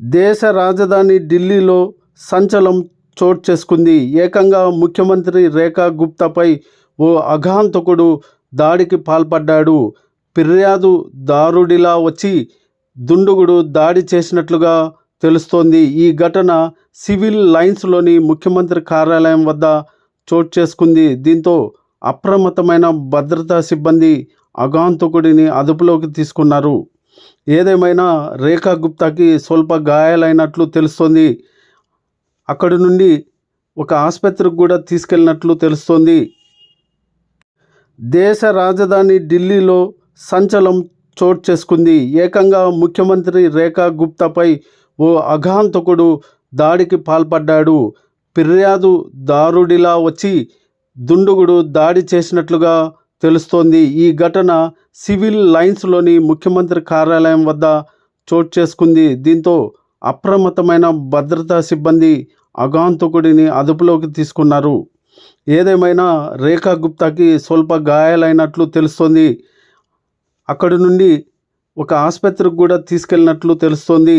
దేశ రాజధాని ఢిల్లీలో సంచలనం చోటు చేసుకుంది. ఏకంగా ముఖ్యమంత్రి రేఖా గుప్తాపై ఓ అఘాంతకుడు దాడికి పాల్పడ్డాడు. ఫిర్యాదు దారుడిలా వచ్చి దుండుగుడు దాడి చేసినట్లుగా తెలుస్తోంది. ఈ ఘటన సివిల్ లైన్స్లోని ముఖ్యమంత్రి కార్యాలయం వద్ద చోటు చేసుకుంది. దీంతో అప్రమత్తమైన భద్రతా సిబ్బంది అగాంతకుడిని అదుపులోకి తీసుకున్నారు. ఏదేమైనా రేఖా గుప్తాకి స్వల్ప గాయాలైనట్లు తెలుస్తోంది. అక్కడి నుండి ఒక ఆసుపత్రికి కూడా తీసుకెళ్ళినట్లు తెలుస్తోంది. దేశ రాజధాని ఢిల్లీలో సంచలం చోటు చేసుకుంది. ఏకంగా ముఖ్యమంత్రి రేఖా గుప్తాపై ఓ అఘాంతకుడు దాడికి పాల్పడ్డాడు. ఫిర్యాదు దారుడిలా వచ్చి దుండగుడు దాడి చేసినట్లుగా తెలుస్తోంది. ఈ ఘటన సివిల్ లైన్స్లోని ముఖ్యమంత్రి కార్యాలయం వద్ద చోటు చేసుకుంది. దీంతో అప్రమత్తమైన భద్రతా సిబ్బంది అగాంతకుడిని అదుపులోకి తీసుకున్నారు. ఏదేమైనా రేఖా గుప్తాకి స్వల్ప గాయాలైనట్లు తెలుస్తోంది. అక్కడి నుండి ఒక ఆసుపత్రికి కూడా తీసుకెళ్ళినట్లు తెలుస్తోంది.